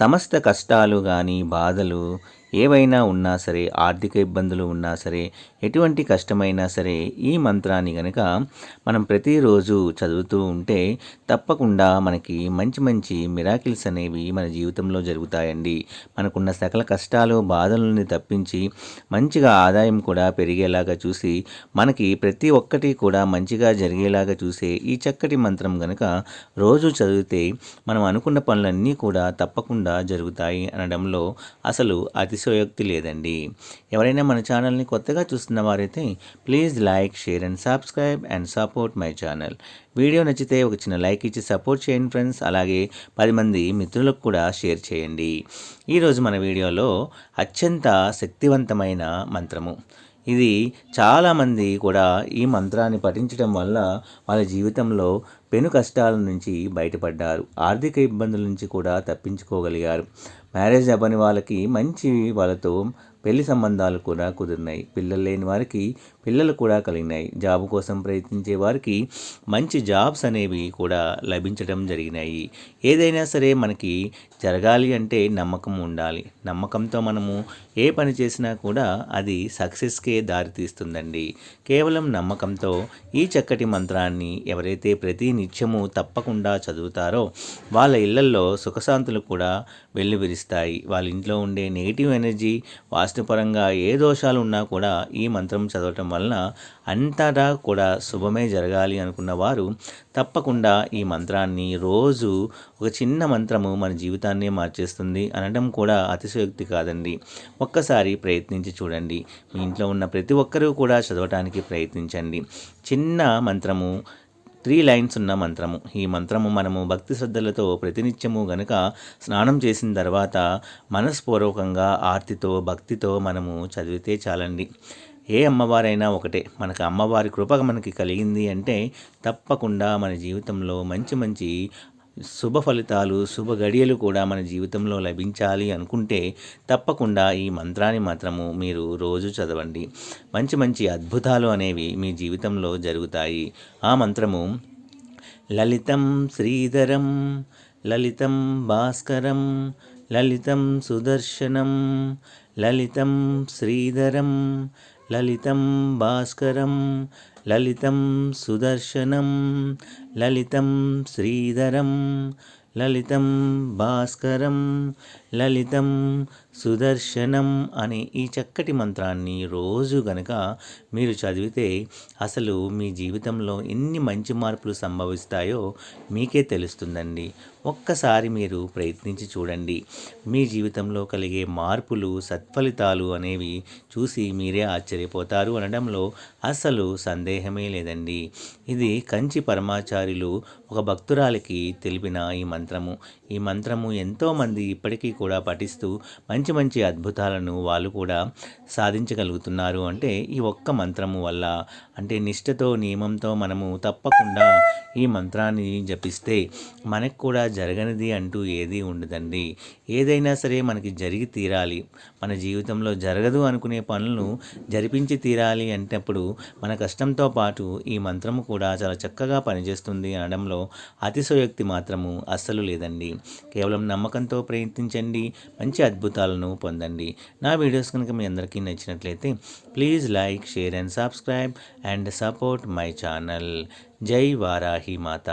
సమస్త కష్టాలు కానీ బాధలు ఏవైనా ఉన్నా సరే ఆర్థిక ఇబ్బందులు ఉన్నా సరే ఎటువంటి కష్టమైనా సరే ఈ మంత్రాన్ని కనుక మనం ప్రతిరోజు చదువుతూ ఉంటే తప్పకుండా మనకి మంచి మంచి మిరాకిల్స్ అనేవి మన జీవితంలో జరుగుతాయండి. మనకున్న సకల కష్టాలు బాధలని తప్పించి మంచిగా ఆదాయం కూడా పెరిగేలాగా చూసి మనకి ప్రతి ఒక్కటి కూడా మంచిగా జరిగేలాగా చూసే ఈ చక్కటి మంత్రం గనక రోజు చదివితే మనం అనుకున్న పనులన్నీ కూడా తప్పకుండా జరుగుతాయి అనడంలో అసలు అతిశయోక్తి లేదండి. ఎవరైనా మన ఛానల్ని కొత్తగా చూస్తున్న వారైతే please like share and subscribe and support my channel. Video నచ్చితే ఒక చిన్న లైక్ ఇచ్చి సపోర్ట్ చేయండి ఫ్రెండ్స్. అలాగే పది మంది మిత్రులకు కూడా షేర్ చేయండి. ఈరోజు మన వీడియోలో అత్యంత శక్తివంతమైన మంత్రము. ఇది చాలామంది కూడా ఈ మంత్రాన్ని పఠించడం వల్ల వాళ్ళ జీవితంలో పెను కష్టాల నుంచి బయటపడ్డారు. ఆర్థిక ఇబ్బందుల నుంచి కూడా తప్పించుకోగలిగారు. మ్యారేజ్ అవ్వని వాళ్ళకి మంచి వాళ్ళతో పెళ్ళి సంబంధాలు కూడా కుదిరినాయి. పిల్లలు లేని వారికి పిల్లలు కూడా కలిగినాయి. జాబ్ కోసం ప్రయత్నించే వారికి మంచి జాబ్స్ అనేవి కూడా లభించడం జరిగినాయి. ఏదైనా సరే మనకి జరగాలి అంటే నమ్మకం ఉండాలి. నమ్మకంతో మనము ఏ పని చేసినా కూడా అది సక్సెస్కే దారితీస్తుందండి. కేవలం నమ్మకంతో ఈ చక్కటి మంత్రాన్ని ఎవరైతే ప్రతి నిత్యము తప్పకుండా చదువుతారో వాళ్ళ ఇళ్ళల్లో సుఖశాంతులు కూడా వెల్లువిరుస్తాయి. వాళ్ళ ఇంట్లో ఉండే నెగిటివ్ ఎనర్జీ వాస్తుపరంగా ఏ దోషాలు ఉన్నా కూడా ఈ మంత్రం చదవటం వలన అంతటా కూడా శుభమే జరగాలి అనుకున్న వారు తప్పకుండా ఈ మంత్రాన్ని రోజు ఒక చిన్న మంత్రము మన జీవితాన్ని మార్చేస్తుంది అనడం కూడా అతిశయోక్తి కాదండి. ఒక్కసారి ప్రయత్నించి చూడండి. మీ ఇంట్లో ఉన్న ప్రతి ఒక్కరూ కూడా చదవటానికి ప్రయత్నించండి. చిన్న మంత్రము త్రీ లైన్స్ ఉన్న మంత్రము. ఈ మంత్రము మనము భక్తి శ్రద్ధలతో ప్రతినిత్యము గనుక స్నానం చేసిన తర్వాత మనస్పూర్వకంగా ఆర్తితో భక్తితో మనము చదివితే చాలండి. ఏ అమ్మవారైనా ఒకటే. మనకు అమ్మవారి కృప మనకి కలిగింది అంటే తప్పకుండా మన జీవితంలో మంచి మంచి శుభ ఫలితాలు శుభ గడియలు కూడా మన జీవితంలో లభించాలి అనుకుంటే తప్పకుండా ఈ మంత్రాన్ని మాత్రము మీరు రోజు చదవండి. మంచి మంచి అద్భుతాలు అనేవి మీ జీవితంలో జరుగుతాయి. ఆ మంత్రము లలితం శ్రీధరం లలితం భాస్కరం లలితం సుదర్శనం లలితం శ్రీధరం లలితం భాస్కరం లలితం సుదర్శనం లలితం శ్రీధరం లలితం భాస్కరం లలితం సుదర్శనం అనే ఈ చక్కటి మంత్రాన్ని రోజు గనక మీరు చదివితే అసలు మీ జీవితంలో ఎన్ని మంచి మార్పులు సంభవిస్తాయో మీకే తెలుస్తుందండి. ఒక్కసారి మీరు ప్రయత్నించి చూడండి. మీ జీవితంలో కలిగే మార్పులు సత్ఫలితాలు అనేవి చూసి మీరే ఆశ్చర్యపోతారు అనడంలో అసలు సందేహమే లేదండి. ఇది కంచి పరమాచార్యులు ఒక భక్తురాలికి తెలిపిన ఈ మంత్రము. ఈ మంత్రము ఎంతోమంది ఇప్పటికీ కూడా పఠిస్తూ మంచి మంచి మంచి అద్భుతాలను వాళ్ళు కూడా సాధించగలుగుతున్నారు. అంటే ఈ ఒక్క మంత్రము వల్ల అంటే నిష్ఠతో నియమంతో మనము తప్పకుండా ఈ మంత్రాన్ని జపిస్తే మనకు కూడా జరగనిది అంటూ ఏదీ ఉండదండి. ఏదైనా సరే మనకి జరిగి తీరాలి. మన జీవితంలో జరగదు అనుకునే పనులను జరిపించి తీరాలి అంటప్పుడు మన కష్టంతో పాటు ఈ మంత్రము కూడా చాలా చక్కగా పనిచేస్తుంది అనడంలో అతిశయోక్తి మాత్రము అస్సలు లేదండి. కేవలం నమ్మకంతో ప్రయత్నించండి. మంచి అద్భుతాలు ఫలితాలను పొందండి. నా వీడియోస్ కనుక మీ అందరికీ నచ్చినట్లయితే please like share and subscribe and support my channel. జై వారాహి మాత.